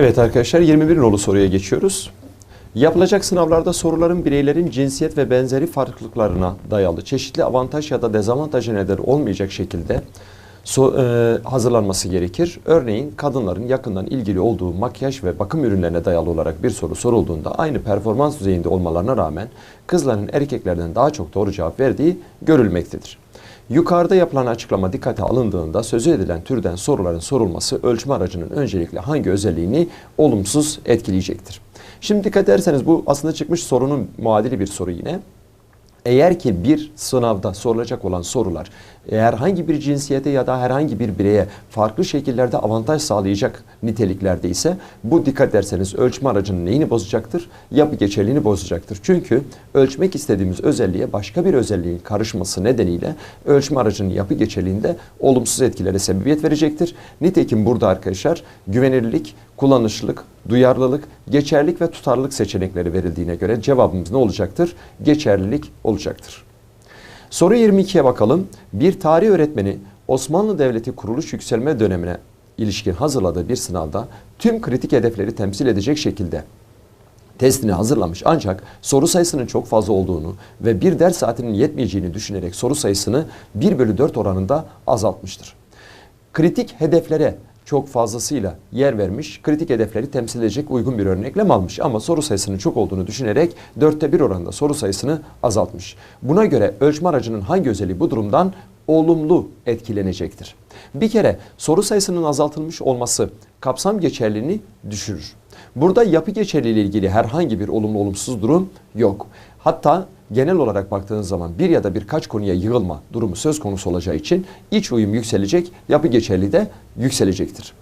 Evet arkadaşlar 21 nolu soruya geçiyoruz. Yapılacak sınavlarda soruların bireylerin cinsiyet ve benzeri farklılıklarına dayalı çeşitli avantaj ya da dezavantaja neden olmayacak şekilde so- e, hazırlanması gerekir. Örneğin kadınların yakından ilgili olduğu makyaj ve bakım ürünlerine dayalı olarak bir soru sorulduğunda aynı performans düzeyinde olmalarına rağmen kızların erkeklerden daha çok doğru cevap verdiği görülmektedir. Yukarıda yapılan açıklama dikkate alındığında sözü edilen türden soruların sorulması ölçme aracının öncelikle hangi özelliğini olumsuz etkileyecektir. Şimdi dikkat ederseniz bu aslında çıkmış sorunun muadili bir soru yine. Eğer ki bir sınavda sorulacak olan sorular herhangi bir cinsiyete ya da herhangi bir bireye farklı şekillerde avantaj sağlayacak niteliklerde ise bu dikkat ederseniz ölçme aracının neyini bozacaktır? Yapı geçerliğini bozacaktır. Çünkü ölçmek istediğimiz özelliğe başka bir özelliğin karışması nedeniyle ölçme aracının yapı geçerliğinde olumsuz etkilere sebebiyet verecektir. Nitekim burada arkadaşlar güvenilirlik, kullanışlılık, duyarlılık, geçerlilik ve tutarlılık seçenekleri verildiğine göre cevabımız ne olacaktır? Geçerlilik olacaktır. Soru 22'ye bakalım. Bir tarih öğretmeni Osmanlı Devleti kuruluş yükselme dönemine ilişkin hazırladığı bir sınavda tüm kritik hedefleri temsil edecek şekilde testini hazırlamış ancak soru sayısının çok fazla olduğunu ve bir ders saatinin yetmeyeceğini düşünerek soru sayısını 1 bölü 4 oranında azaltmıştır. Kritik hedeflere çok fazlasıyla yer vermiş, kritik hedefleri temsil edecek uygun bir örneklem almış. Ama soru sayısının çok olduğunu düşünerek dörtte bir oranında soru sayısını azaltmış. Buna göre ölçme aracının hangi özelliği bu durumdan olumlu etkilenecektir? Bir kere soru sayısının azaltılmış olması kapsam geçerliliğini düşürür. Burada yapı geçerliliği ile ilgili herhangi bir olumlu olumsuz durum yok. Hatta genel olarak baktığınız zaman bir ya da birkaç konuya yığılma durumu söz konusu olacağı için iç uyum yükselecek, yapı geçerliliği de yükselecektir.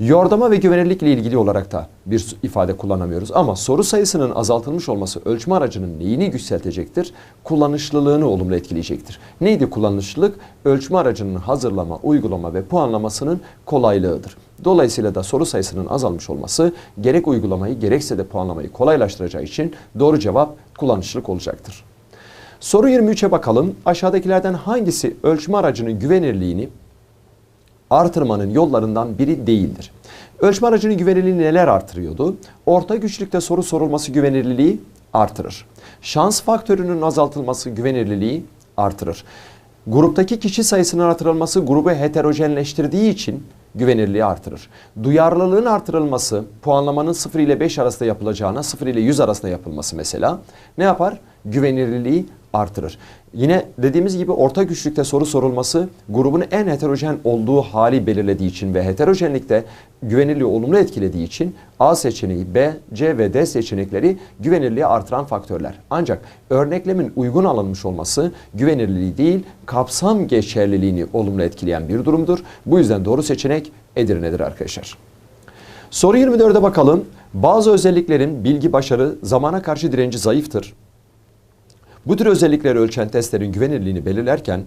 Yordama ve güvenirlikle ilgili olarak da bir ifade kullanamıyoruz ama soru sayısının azaltılmış olması ölçme aracının neyini yükseltecektir? Kullanışlılığını olumlu etkileyecektir. Neydi kullanışlılık? Ölçme aracının hazırlama, uygulama ve puanlamasının kolaylığıdır. Dolayısıyla da soru sayısının azalmış olması gerek uygulamayı gerekse de puanlamayı kolaylaştıracağı için doğru cevap kullanışlılık olacaktır. Soru 23'e bakalım. Aşağıdakilerden hangisi ölçme aracının güvenirliğini artırmanın yollarından biri değildir? Ölçme aracının güvenirliğini neler artırıyordu? Orta güçlükte soru sorulması güvenirliliği artırır. Şans faktörünün azaltılması güvenirliliği artırır. Gruptaki kişi sayısının artırılması grubu heterojenleştirdiği için güvenirliği artırır. Duyarlılığın artırılması puanlamanın 0 ile 5 arasında yapılacağına 0 ile 100 arasında yapılması mesela ne yapar? Güvenirliliği artırır. Yine dediğimiz gibi orta güçlükte soru sorulması grubun en heterojen olduğu hali belirlediği için ve heterojenlikte güvenirliği olumlu etkilediği için A seçeneği, B, C ve D seçenekleri güvenirliği artıran faktörler. Ancak örneklemin uygun alınmış olması güvenirliliği değil kapsam geçerliliğini olumlu etkileyen bir durumdur. Bu yüzden doğru seçenek Edirne'dir arkadaşlar. Soru 24'e bakalım. Bazı özelliklerin bilgi başarı zamana karşı direnci zayıftır. Bu tür özellikleri ölçen testlerin güvenirliğini belirlerken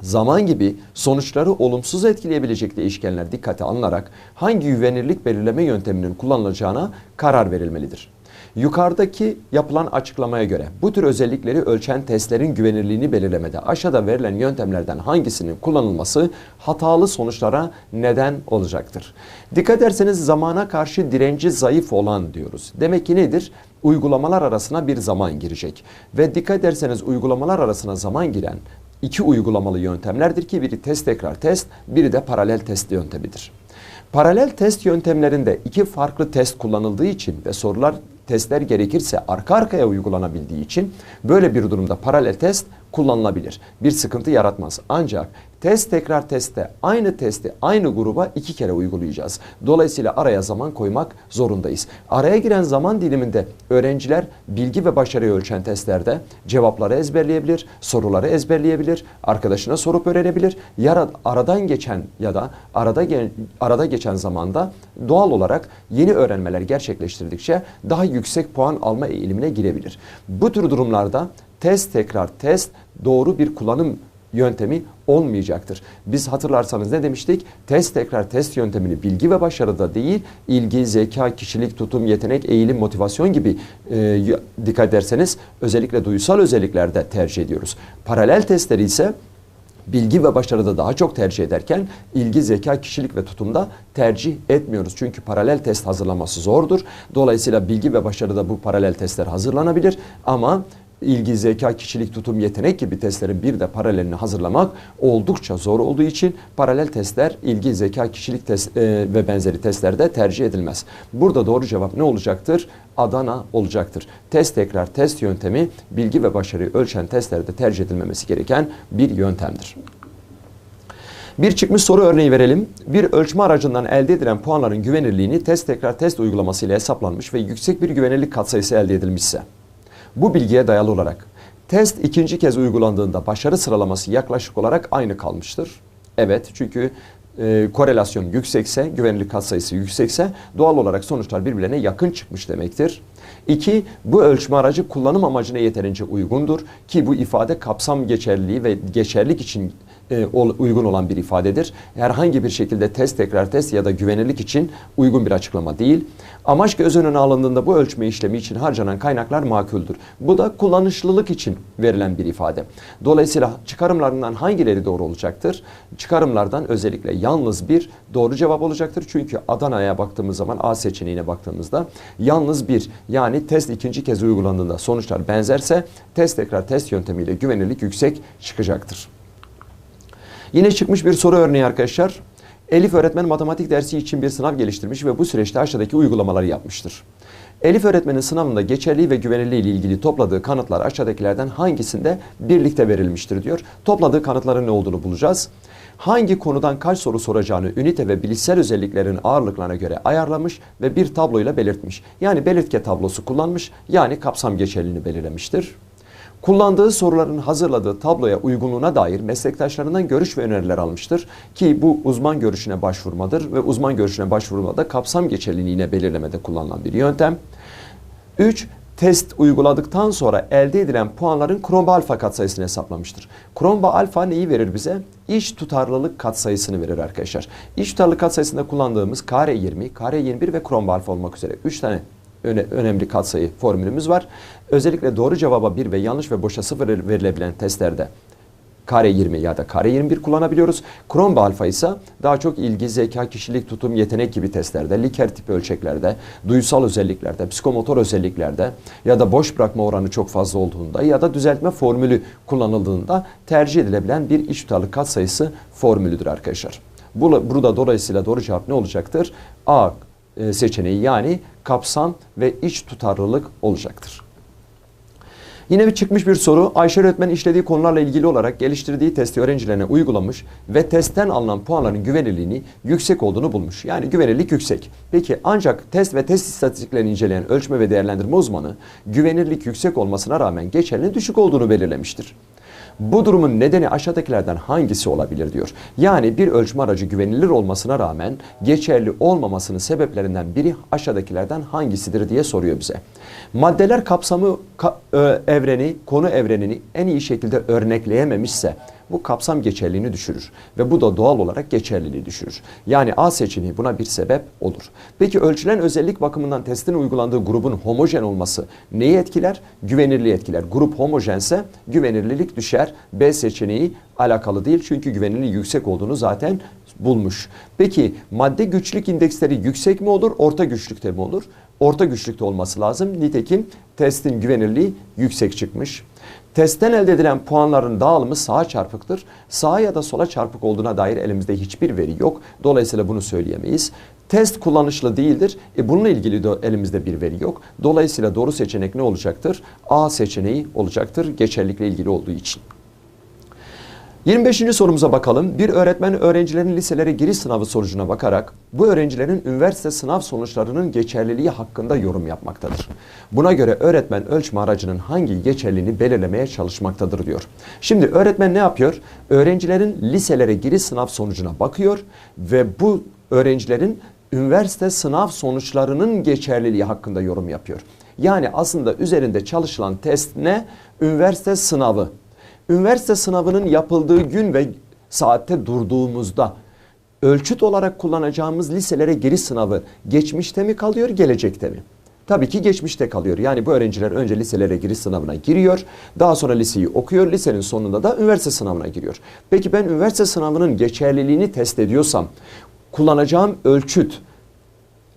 zaman gibi sonuçları olumsuz etkileyebilecek değişkenler dikkate alınarak hangi güvenirlik belirleme yönteminin kullanılacağına karar verilmelidir. Yukarıdaki yapılan açıklamaya göre bu tür özellikleri ölçen testlerin güvenirliğini belirlemede aşağıda verilen yöntemlerden hangisinin kullanılması hatalı sonuçlara neden olacaktır. Dikkat ederseniz zamana karşı direnci zayıf olan diyoruz. Demek ki nedir? Uygulamalar arasına bir zaman girecek. Ve dikkat ederseniz uygulamalar arasına zaman giren iki uygulamalı yöntemlerdir ki biri test tekrar test, biri de paralel test yöntemidir. Paralel test yöntemlerinde iki farklı test kullanıldığı için ve sorular testler gerekirse arka arkaya uygulanabildiği için böyle bir durumda paralel test kullanılabilir. Bir sıkıntı yaratmaz. Ancak test tekrar testte aynı testi aynı gruba iki kere uygulayacağız. Dolayısıyla araya zaman koymak zorundayız. Araya giren zaman diliminde öğrenciler bilgi ve başarıyı ölçen testlerde cevapları ezberleyebilir, soruları ezberleyebilir, arkadaşına sorup öğrenebilir. Ya aradan geçen ya da arada arada geçen zamanda doğal olarak yeni öğrenmeler gerçekleştirdikçe daha yüksek puan alma eğilimine girebilir. Bu tür durumlarda test tekrar test doğru bir kullanım yöntemi olmayacaktır. Biz hatırlarsanız ne demiştik? Test tekrar test yöntemini bilgi ve başarıda değil, ilgi, zeka, kişilik, tutum, yetenek, eğilim, motivasyon gibi e, dikkat ederseniz özellikle duysal özelliklerde tercih ediyoruz. Paralel testleri ise bilgi ve başarıda daha çok tercih ederken ilgi, zeka, kişilik ve tutumda tercih etmiyoruz. Çünkü paralel test hazırlaması zordur. Dolayısıyla bilgi ve başarıda bu paralel testler hazırlanabilir ama ilgi, zeka, kişilik, tutum, yetenek gibi testlerin bir de paralelini hazırlamak oldukça zor olduğu için paralel testler ilgi, zeka, kişilik test, e, ve benzeri testlerde tercih edilmez. Burada doğru cevap ne olacaktır? Adana olacaktır. Test tekrar test yöntemi bilgi ve başarıyı ölçen testlerde tercih edilmemesi gereken bir yöntemdir. Bir çıkmış soru örneği verelim. Bir ölçme aracından elde edilen puanların güvenirliğini test tekrar test uygulaması ile hesaplanmış ve yüksek bir güvenirlik katsayısı elde edilmişse bu bilgiye dayalı olarak test ikinci kez uygulandığında başarı sıralaması yaklaşık olarak aynı kalmıştır. Evet çünkü e, korelasyon yüksekse, güvenilirlik katsayısı yüksekse doğal olarak sonuçlar birbirlerine yakın çıkmış demektir. İki, bu ölçme aracı kullanım amacına yeterince uygundur ki bu ifade kapsam geçerliliği ve geçerlik için e, uygun olan bir ifadedir. Herhangi bir şekilde test tekrar test ya da güvenirlik için uygun bir açıklama değil. Amaç göz önüne alındığında bu ölçme işlemi için harcanan kaynaklar makuldür. Bu da kullanışlılık için verilen bir ifade. Dolayısıyla çıkarımlarından hangileri doğru olacaktır? Çıkarımlardan özellikle yalnız bir doğru cevap olacaktır. Çünkü Adana'ya baktığımız zaman A seçeneğine baktığımızda yalnız bir yani test ikinci kez uygulandığında sonuçlar benzerse test tekrar test yöntemiyle güvenirlik yüksek çıkacaktır. Yine çıkmış bir soru örneği arkadaşlar. Elif öğretmen matematik dersi için bir sınav geliştirmiş ve bu süreçte aşağıdaki uygulamaları yapmıştır. Elif öğretmenin sınavında geçerli ve güvenilirliği ile ilgili topladığı kanıtlar aşağıdakilerden hangisinde birlikte verilmiştir diyor. Topladığı kanıtların ne olduğunu bulacağız. Hangi konudan kaç soru soracağını ünite ve bilişsel özelliklerin ağırlıklarına göre ayarlamış ve bir tabloyla belirtmiş. Yani belirtke tablosu kullanmış yani kapsam geçerliliğini belirlemiştir. Kullandığı soruların hazırladığı tabloya uygunluğuna dair meslektaşlarından görüş ve öneriler almıştır. Ki bu uzman görüşüne başvurmadır ve uzman görüşüne başvurmada kapsam geçerliliğine belirlemede kullanılan bir yöntem. 3 test uyguladıktan sonra elde edilen puanların Kromba alfa katsayısını hesaplamıştır. Kromba alfa neyi verir bize? İş tutarlılık katsayısını verir arkadaşlar. İş tutarlılık katsayısında kullandığımız kare 20, kare 21 ve Kromba alfa olmak üzere 3 tane öne, önemli katsayı formülümüz var. Özellikle doğru cevaba 1 ve yanlış ve boşa 0 verilebilen testlerde kare 20 ya da kare 21 kullanabiliyoruz. Kromba alfa ise daha çok ilgi, zeka, kişilik, tutum, yetenek gibi testlerde, Likert tipi ölçeklerde, duysal özelliklerde, psikomotor özelliklerde ya da boş bırakma oranı çok fazla olduğunda ya da düzeltme formülü kullanıldığında tercih edilebilen bir iç tutarlı katsayısı formülüdür arkadaşlar. Burada dolayısıyla doğru cevap ne olacaktır? A e, seçeneği yani kapsam ve iç tutarlılık olacaktır. Yine bir çıkmış bir soru. Ayşe öğretmen işlediği konularla ilgili olarak geliştirdiği testi öğrencilerine uygulamış ve testten alınan puanların güvenilirliğini yüksek olduğunu bulmuş. Yani güvenilirlik yüksek. Peki ancak test ve test istatistiklerini inceleyen ölçme ve değerlendirme uzmanı güvenilirlik yüksek olmasına rağmen geçerliliğin düşük olduğunu belirlemiştir. Bu durumun nedeni aşağıdakilerden hangisi olabilir diyor. Yani bir ölçme aracı güvenilir olmasına rağmen geçerli olmamasının sebeplerinden biri aşağıdakilerden hangisidir diye soruyor bize. Maddeler kapsamı ka, ö, evreni, konu evrenini en iyi şekilde örnekleyememişse bu kapsam geçerliliğini düşürür ve bu da doğal olarak geçerliliği düşürür. Yani A seçeneği buna bir sebep olur. Peki ölçülen özellik bakımından testin uygulandığı grubun homojen olması neyi etkiler? Güvenirliği etkiler. Grup homojense güvenirlilik düşer. B seçeneği alakalı değil çünkü güvenirliği yüksek olduğunu zaten bulmuş. Peki madde güçlük indeksleri yüksek mi olur, orta güçlükte mi olur? Orta güçlükte olması lazım. Nitekim testin güvenirliği yüksek çıkmış. Testten elde edilen puanların dağılımı sağa çarpıktır. Sağa ya da sola çarpık olduğuna dair elimizde hiçbir veri yok. Dolayısıyla bunu söyleyemeyiz. Test kullanışlı değildir. E bununla ilgili de elimizde bir veri yok. Dolayısıyla doğru seçenek ne olacaktır? A seçeneği olacaktır geçerlikle ilgili olduğu için. 25. sorumuza bakalım. Bir öğretmen öğrencilerin liselere giriş sınavı sonucuna bakarak bu öğrencilerin üniversite sınav sonuçlarının geçerliliği hakkında yorum yapmaktadır. Buna göre öğretmen ölçme aracının hangi geçerliliğini belirlemeye çalışmaktadır diyor. Şimdi öğretmen ne yapıyor? Öğrencilerin liselere giriş sınav sonucuna bakıyor ve bu öğrencilerin üniversite sınav sonuçlarının geçerliliği hakkında yorum yapıyor. Yani aslında üzerinde çalışılan test ne? Üniversite sınavı üniversite sınavının yapıldığı gün ve saatte durduğumuzda ölçüt olarak kullanacağımız liselere giriş sınavı geçmişte mi kalıyor, gelecekte mi? Tabii ki geçmişte kalıyor. Yani bu öğrenciler önce liselere giriş sınavına giriyor. Daha sonra liseyi okuyor. Lisenin sonunda da üniversite sınavına giriyor. Peki ben üniversite sınavının geçerliliğini test ediyorsam kullanacağım ölçüt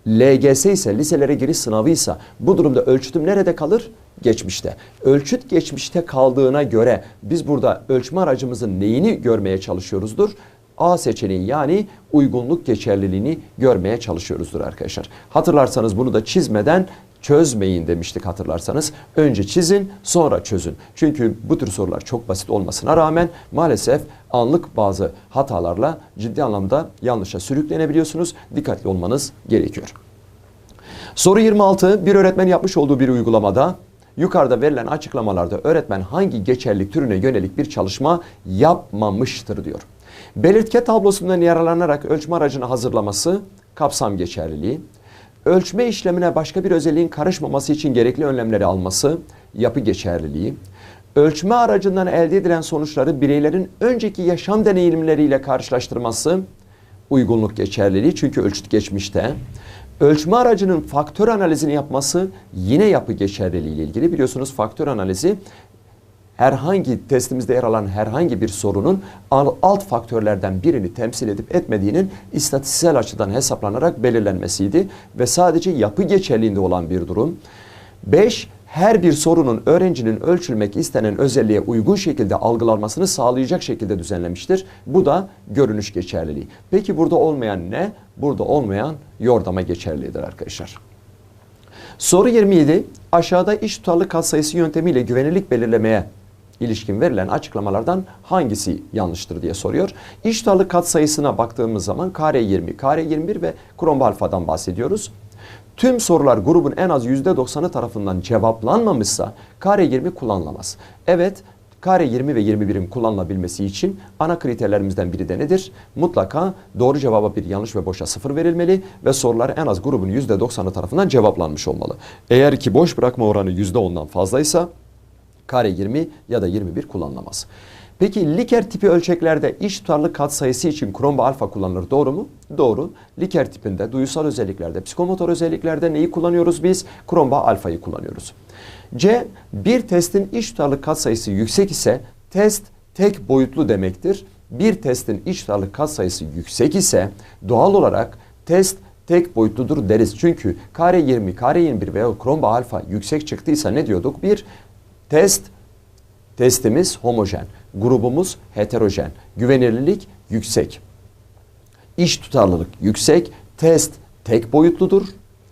LGS ise liselere giriş sınavıysa bu durumda ölçütüm nerede kalır? Geçmişte. Ölçüt geçmişte kaldığına göre biz burada ölçme aracımızın neyini görmeye çalışıyoruzdur? A seçeneği yani uygunluk geçerliliğini görmeye çalışıyoruzdur arkadaşlar. Hatırlarsanız bunu da çizmeden çözmeyin demiştik hatırlarsanız. Önce çizin sonra çözün. Çünkü bu tür sorular çok basit olmasına rağmen maalesef anlık bazı hatalarla ciddi anlamda yanlışa sürüklenebiliyorsunuz. Dikkatli olmanız gerekiyor. Soru 26 bir öğretmen yapmış olduğu bir uygulamada yukarıda verilen açıklamalarda öğretmen hangi geçerlilik türüne yönelik bir çalışma yapmamıştır diyor. Belirtke tablosundan yararlanarak ölçme aracını hazırlaması kapsam geçerliliği, ölçme işlemine başka bir özelliğin karışmaması için gerekli önlemleri alması yapı geçerliliği, ölçme aracından elde edilen sonuçları bireylerin önceki yaşam deneyimleriyle karşılaştırması uygunluk geçerliliği çünkü ölçüt geçmişte. Ölçme aracının faktör analizini yapması yine yapı geçerliliği ile ilgili. Biliyorsunuz faktör analizi herhangi testimizde yer alan herhangi bir sorunun alt faktörlerden birini temsil edip etmediğinin istatistiksel açıdan hesaplanarak belirlenmesiydi ve sadece yapı geçerliğinde olan bir durum. 5 her bir sorunun öğrencinin ölçülmek istenen özelliğe uygun şekilde algılanmasını sağlayacak şekilde düzenlemiştir. Bu da görünüş geçerliliği. Peki burada olmayan ne? Burada olmayan yordama geçerlidir arkadaşlar. Soru 27. Aşağıda iş tutarlı katsayısı yöntemiyle güvenirlik belirlemeye ilişkin verilen açıklamalardan hangisi yanlıştır diye soruyor. İş tutarlı katsayısına baktığımız zaman kare 20, kare 21 ve kromba alfadan bahsediyoruz. Tüm sorular grubun en az %90'ı tarafından cevaplanmamışsa kare 20 kullanılamaz. Evet kare 20 ve 21'in kullanılabilmesi için ana kriterlerimizden biri de nedir? Mutlaka doğru cevaba bir yanlış ve boşa sıfır verilmeli ve sorular en az grubun %90'ı tarafından cevaplanmış olmalı. Eğer ki boş bırakma oranı %10'dan fazlaysa kare 20 ya da 21 kullanılamaz. Peki Likert tipi ölçeklerde iş tutarlı katsayısı için kromba alfa kullanılır. Doğru mu? Doğru. Likert tipinde duyusal özelliklerde, psikomotor özelliklerde neyi kullanıyoruz biz? Kromba alfayı kullanıyoruz. C. Bir testin iş tutarlı katsayısı yüksek ise test tek boyutlu demektir. Bir testin iş tutarlı katsayısı yüksek ise doğal olarak test tek boyutludur deriz. Çünkü kare 20, kare 21 veya kromba alfa yüksek çıktıysa ne diyorduk? Bir test testimiz homojen. Grubumuz heterojen. Güvenilirlik yüksek. İş tutarlılık yüksek. Test tek boyutludur.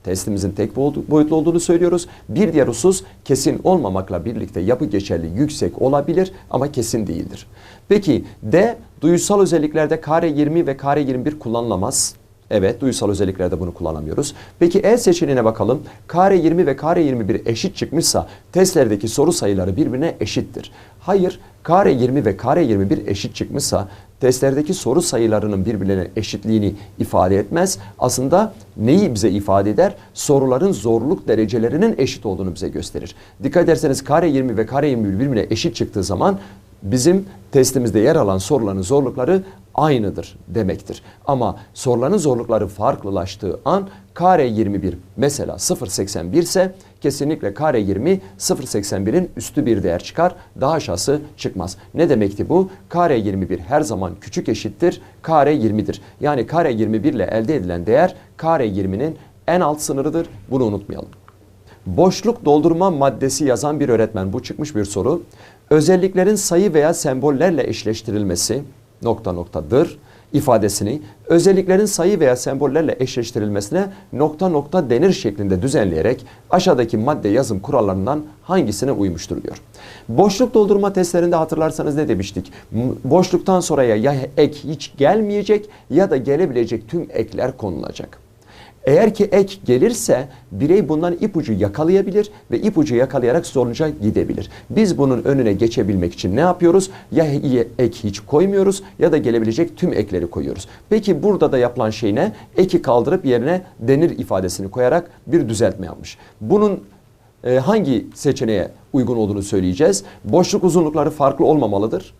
Testimizin tek boyutlu olduğunu söylüyoruz. Bir diğer husus kesin olmamakla birlikte yapı geçerli yüksek olabilir ama kesin değildir. Peki D duyusal özelliklerde kare 20 ve kare 21 kullanılamaz. Evet, duysal özelliklerde bunu kullanamıyoruz. Peki E seçeneğine bakalım. Kare 20 ve kare 21 eşit çıkmışsa testlerdeki soru sayıları birbirine eşittir. Hayır, kare 20 ve kare 21 eşit çıkmışsa testlerdeki soru sayılarının birbirine eşitliğini ifade etmez. Aslında neyi bize ifade eder? Soruların zorluk derecelerinin eşit olduğunu bize gösterir. Dikkat ederseniz kare 20 ve kare 21 birbirine eşit çıktığı zaman bizim testimizde yer alan soruların zorlukları aynıdır demektir. Ama soruların zorlukları farklılaştığı an kare 21 mesela 0.81 ise kesinlikle kare 20 0.81'in üstü bir değer çıkar. Daha aşağısı çıkmaz. Ne demekti bu? Kare 21 her zaman küçük eşittir. Kare 20'dir. Yani kare 21 ile elde edilen değer kare 20'nin en alt sınırıdır. Bunu unutmayalım. Boşluk doldurma maddesi yazan bir öğretmen bu çıkmış bir soru. Özelliklerin sayı veya sembollerle eşleştirilmesi nokta noktadır ifadesini özelliklerin sayı veya sembollerle eşleştirilmesine nokta nokta denir şeklinde düzenleyerek aşağıdaki madde yazım kurallarından hangisine uymuştur diyor. Boşluk doldurma testlerinde hatırlarsanız ne demiştik? Boşluktan sonraya ya ek hiç gelmeyecek ya da gelebilecek tüm ekler konulacak. Eğer ki ek gelirse birey bundan ipucu yakalayabilir ve ipucu yakalayarak sonuca gidebilir. Biz bunun önüne geçebilmek için ne yapıyoruz? Ya ek hiç koymuyoruz ya da gelebilecek tüm ekleri koyuyoruz. Peki burada da yapılan şey ne? Eki kaldırıp yerine denir ifadesini koyarak bir düzeltme yapmış. Bunun e, hangi seçeneğe uygun olduğunu söyleyeceğiz. Boşluk uzunlukları farklı olmamalıdır.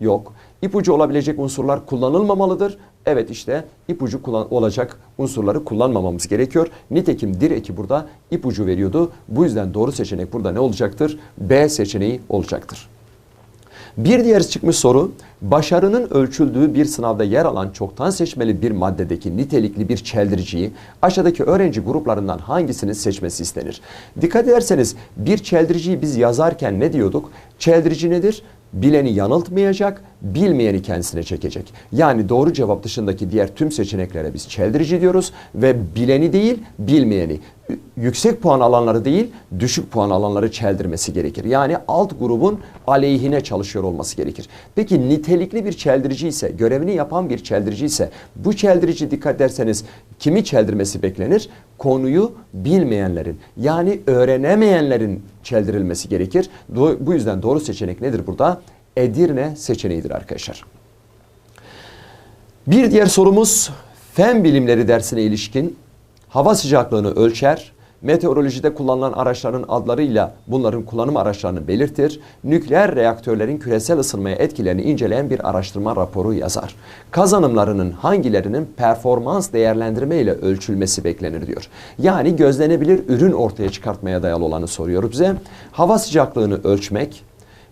Yok. İpucu olabilecek unsurlar kullanılmamalıdır. Evet işte ipucu kullan olacak unsurları kullanmamamız gerekiyor. Nitekim dir burada ipucu veriyordu. Bu yüzden doğru seçenek burada ne olacaktır? B seçeneği olacaktır. Bir diğer çıkmış soru, başarının ölçüldüğü bir sınavda yer alan çoktan seçmeli bir maddedeki nitelikli bir çeldiriciyi aşağıdaki öğrenci gruplarından hangisinin seçmesi istenir? Dikkat ederseniz bir çeldiriciyi biz yazarken ne diyorduk? Çeldirici nedir? Bileni yanıltmayacak, bilmeyeni kendisine çekecek. Yani doğru cevap dışındaki diğer tüm seçeneklere biz çeldirici diyoruz ve bileni değil, bilmeyeni, yüksek puan alanları değil, düşük puan alanları çeldirmesi gerekir. Yani alt grubun aleyhine çalışıyor olması gerekir. Peki nitelikli bir çeldirici ise, görevini yapan bir çeldirici ise bu çeldirici dikkat ederseniz kimi çeldirmesi beklenir? Konuyu bilmeyenlerin yani öğrenemeyenlerin çeldirilmesi gerekir. Bu yüzden doğru seçenek nedir burada? Edirne seçeneğidir arkadaşlar. Bir diğer sorumuz fen bilimleri dersine ilişkin hava sıcaklığını ölçer, meteorolojide kullanılan araçların adlarıyla bunların kullanım araçlarını belirtir, nükleer reaktörlerin küresel ısınmaya etkilerini inceleyen bir araştırma raporu yazar. Kazanımlarının hangilerinin performans değerlendirme ile ölçülmesi beklenir diyor. Yani gözlenebilir ürün ortaya çıkartmaya dayalı olanı soruyor bize. Hava sıcaklığını ölçmek,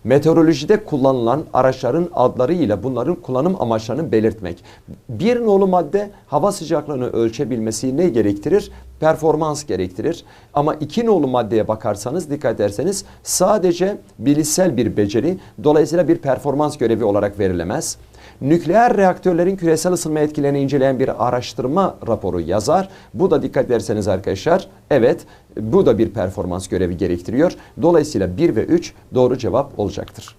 meteorolojide kullanılan araçların adları ile bunların kullanım amaçlarını belirtmek. Bir nolu madde hava sıcaklığını ölçebilmesi ne gerektirir? Performans gerektirir. Ama iki nolu maddeye bakarsanız dikkat ederseniz sadece bilişsel bir beceri dolayısıyla bir performans görevi olarak verilemez nükleer reaktörlerin küresel ısınma etkilerini inceleyen bir araştırma raporu yazar. Bu da dikkat ederseniz arkadaşlar evet bu da bir performans görevi gerektiriyor. Dolayısıyla 1 ve 3 doğru cevap olacaktır.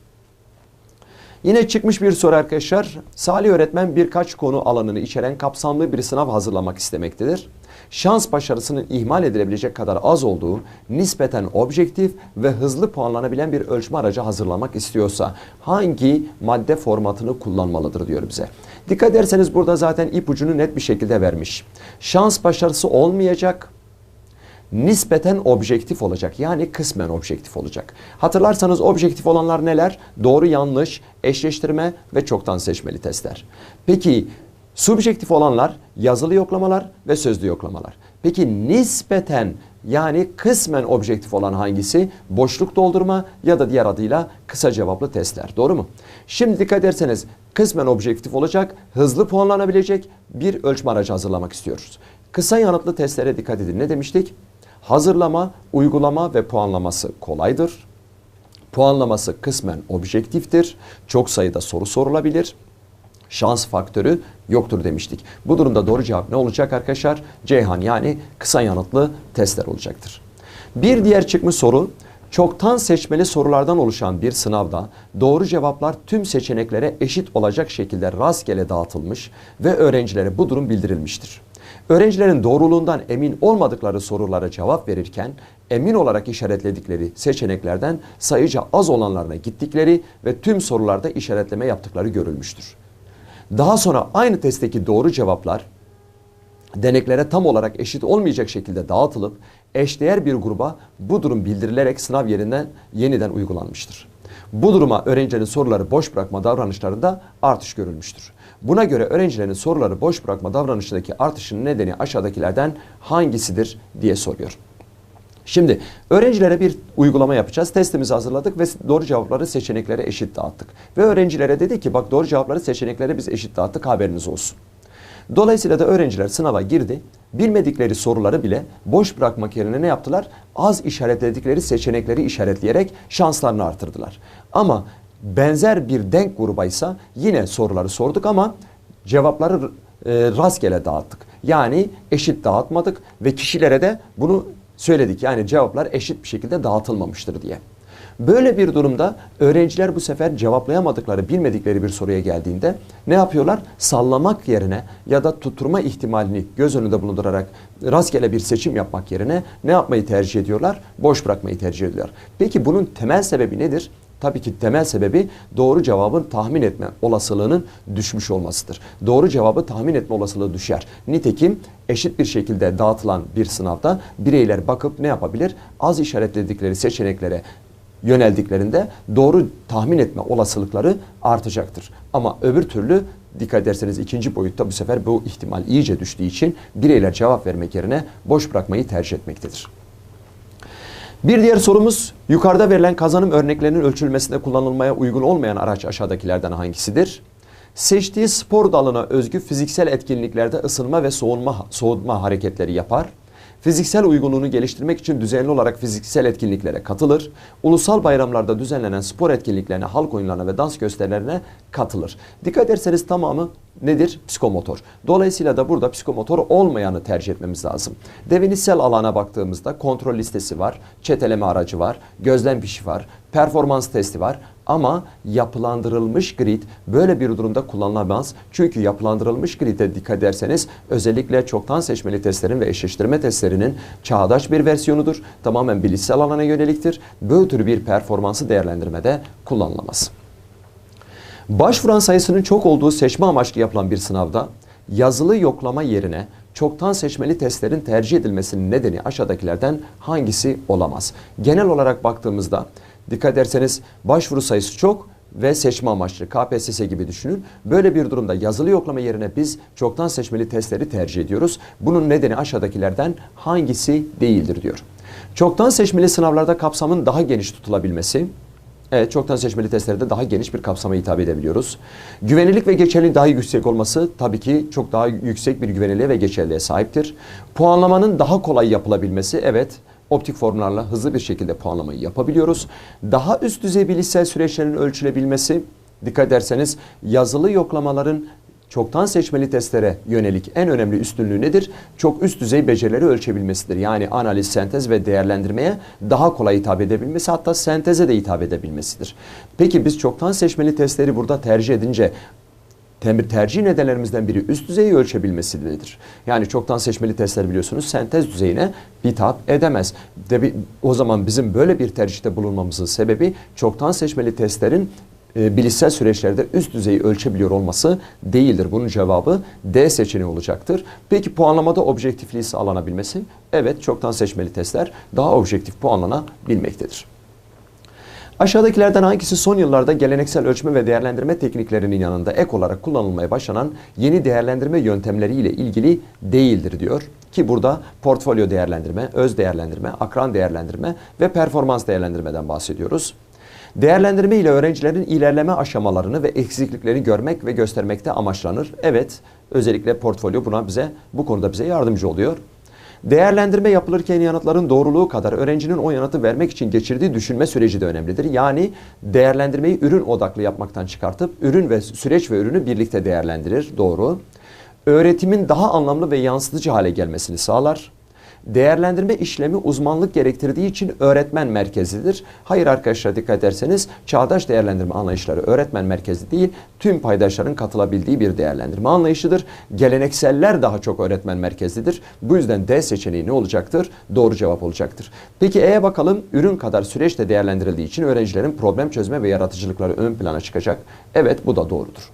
Yine çıkmış bir soru arkadaşlar. Salih öğretmen birkaç konu alanını içeren kapsamlı bir sınav hazırlamak istemektedir şans başarısının ihmal edilebilecek kadar az olduğu, nispeten objektif ve hızlı puanlanabilen bir ölçme aracı hazırlamak istiyorsa hangi madde formatını kullanmalıdır diyor bize. Dikkat ederseniz burada zaten ipucunu net bir şekilde vermiş. Şans başarısı olmayacak, nispeten objektif olacak. Yani kısmen objektif olacak. Hatırlarsanız objektif olanlar neler? Doğru yanlış, eşleştirme ve çoktan seçmeli testler. Peki Subjektif olanlar yazılı yoklamalar ve sözlü yoklamalar. Peki nispeten yani kısmen objektif olan hangisi? Boşluk doldurma ya da diğer adıyla kısa cevaplı testler. Doğru mu? Şimdi dikkat ederseniz kısmen objektif olacak, hızlı puanlanabilecek bir ölçme aracı hazırlamak istiyoruz. Kısa yanıtlı testlere dikkat edin. Ne demiştik? Hazırlama, uygulama ve puanlaması kolaydır. Puanlaması kısmen objektiftir. Çok sayıda soru sorulabilir şans faktörü yoktur demiştik. Bu durumda doğru cevap ne olacak arkadaşlar? Ceyhan yani kısa yanıtlı testler olacaktır. Bir diğer çıkmış soru çoktan seçmeli sorulardan oluşan bir sınavda doğru cevaplar tüm seçeneklere eşit olacak şekilde rastgele dağıtılmış ve öğrencilere bu durum bildirilmiştir. Öğrencilerin doğruluğundan emin olmadıkları sorulara cevap verirken emin olarak işaretledikleri seçeneklerden sayıca az olanlarına gittikleri ve tüm sorularda işaretleme yaptıkları görülmüştür. Daha sonra aynı testteki doğru cevaplar deneklere tam olarak eşit olmayacak şekilde dağıtılıp eşdeğer bir gruba bu durum bildirilerek sınav yerinden yeniden uygulanmıştır. Bu duruma öğrencilerin soruları boş bırakma davranışlarında artış görülmüştür. Buna göre öğrencilerin soruları boş bırakma davranışındaki artışın nedeni aşağıdakilerden hangisidir diye soruyor. Şimdi öğrencilere bir uygulama yapacağız. Testimizi hazırladık ve doğru cevapları seçeneklere eşit dağıttık. Ve öğrencilere dedi ki bak doğru cevapları seçeneklere biz eşit dağıttık haberiniz olsun. Dolayısıyla da öğrenciler sınava girdi. Bilmedikleri soruları bile boş bırakmak yerine ne yaptılar? Az işaretledikleri seçenekleri işaretleyerek şanslarını artırdılar. Ama benzer bir denk grubaysa yine soruları sorduk ama cevapları e, rastgele dağıttık. Yani eşit dağıtmadık ve kişilere de bunu söyledik. Yani cevaplar eşit bir şekilde dağıtılmamıştır diye. Böyle bir durumda öğrenciler bu sefer cevaplayamadıkları, bilmedikleri bir soruya geldiğinde ne yapıyorlar? Sallamak yerine ya da tutturma ihtimalini göz önünde bulundurarak rastgele bir seçim yapmak yerine ne yapmayı tercih ediyorlar? Boş bırakmayı tercih ediyorlar. Peki bunun temel sebebi nedir? Tabii ki temel sebebi doğru cevabın tahmin etme olasılığının düşmüş olmasıdır. Doğru cevabı tahmin etme olasılığı düşer. Nitekim eşit bir şekilde dağıtılan bir sınavda bireyler bakıp ne yapabilir? Az işaretledikleri seçeneklere yöneldiklerinde doğru tahmin etme olasılıkları artacaktır. Ama öbür türlü Dikkat ederseniz ikinci boyutta bu sefer bu ihtimal iyice düştüğü için bireyler cevap vermek yerine boş bırakmayı tercih etmektedir. Bir diğer sorumuz yukarıda verilen kazanım örneklerinin ölçülmesinde kullanılmaya uygun olmayan araç aşağıdakilerden hangisidir? Seçtiği spor dalına özgü fiziksel etkinliklerde ısınma ve soğunma, soğutma hareketleri yapar. Fiziksel uygunluğunu geliştirmek için düzenli olarak fiziksel etkinliklere katılır. Ulusal bayramlarda düzenlenen spor etkinliklerine, halk oyunlarına ve dans gösterilerine katılır. Dikkat ederseniz tamamı nedir? Psikomotor. Dolayısıyla da burada psikomotor olmayanı tercih etmemiz lazım. Devinitsel alana baktığımızda kontrol listesi var, çeteleme aracı var, gözlem fişi var, performans testi var. Ama yapılandırılmış grid böyle bir durumda kullanılamaz. Çünkü yapılandırılmış grid'e dikkat ederseniz özellikle çoktan seçmeli testlerin ve eşleştirme testlerinin çağdaş bir versiyonudur. Tamamen bilişsel alana yöneliktir. Böyle tür bir performansı değerlendirmede kullanılamaz. Başvuran sayısının çok olduğu seçme amaçlı yapılan bir sınavda yazılı yoklama yerine çoktan seçmeli testlerin tercih edilmesinin nedeni aşağıdakilerden hangisi olamaz? Genel olarak baktığımızda dikkat ederseniz başvuru sayısı çok ve seçme amaçlı KPSS gibi düşünün. Böyle bir durumda yazılı yoklama yerine biz çoktan seçmeli testleri tercih ediyoruz. Bunun nedeni aşağıdakilerden hangisi değildir diyor. Çoktan seçmeli sınavlarda kapsamın daha geniş tutulabilmesi, Evet, çoktan seçmeli testlerde daha geniş bir kapsama hitap edebiliyoruz. Güvenilik ve geçerlilik daha yüksek olması tabii ki çok daha yüksek bir güvenilirliğe ve geçerliğe sahiptir. Puanlamanın daha kolay yapılabilmesi, evet, optik formlarla hızlı bir şekilde puanlamayı yapabiliyoruz. Daha üst düzey bilişsel süreçlerin ölçülebilmesi, dikkat ederseniz yazılı yoklamaların çoktan seçmeli testlere yönelik en önemli üstünlüğü nedir? Çok üst düzey becerileri ölçebilmesidir. Yani analiz, sentez ve değerlendirmeye daha kolay hitap edebilmesi hatta senteze de hitap edebilmesidir. Peki biz çoktan seçmeli testleri burada tercih edince tercih nedenlerimizden biri üst düzeyi ölçebilmesidir. Yani çoktan seçmeli testler biliyorsunuz sentez düzeyine hitap edemez. De, o zaman bizim böyle bir tercihte bulunmamızın sebebi çoktan seçmeli testlerin e, bilişsel süreçlerde üst düzeyi ölçebiliyor olması değildir. Bunun cevabı D seçeneği olacaktır. Peki puanlamada objektifliği sağlanabilmesi? Evet çoktan seçmeli testler daha objektif puanlanabilmektedir. Aşağıdakilerden hangisi son yıllarda geleneksel ölçme ve değerlendirme tekniklerinin yanında ek olarak kullanılmaya başlanan yeni değerlendirme yöntemleriyle ilgili değildir diyor. Ki burada portfolyo değerlendirme, öz değerlendirme, akran değerlendirme ve performans değerlendirmeden bahsediyoruz. Değerlendirme ile öğrencilerin ilerleme aşamalarını ve eksikliklerini görmek ve göstermekte amaçlanır. Evet, özellikle portfolyo buna bize bu konuda bize yardımcı oluyor. Değerlendirme yapılırken yanıtların doğruluğu kadar öğrencinin o yanıtı vermek için geçirdiği düşünme süreci de önemlidir. Yani değerlendirmeyi ürün odaklı yapmaktan çıkartıp ürün ve süreç ve ürünü birlikte değerlendirir. Doğru. Öğretimin daha anlamlı ve yansıtıcı hale gelmesini sağlar. Değerlendirme işlemi uzmanlık gerektirdiği için öğretmen merkezidir. Hayır arkadaşlar dikkat ederseniz çağdaş değerlendirme anlayışları öğretmen merkezi değil, tüm paydaşların katılabildiği bir değerlendirme anlayışıdır. Gelenekseller daha çok öğretmen merkezlidir. Bu yüzden D seçeneği ne olacaktır? Doğru cevap olacaktır. Peki E'ye bakalım. Ürün kadar süreçte değerlendirildiği için öğrencilerin problem çözme ve yaratıcılıkları ön plana çıkacak. Evet bu da doğrudur.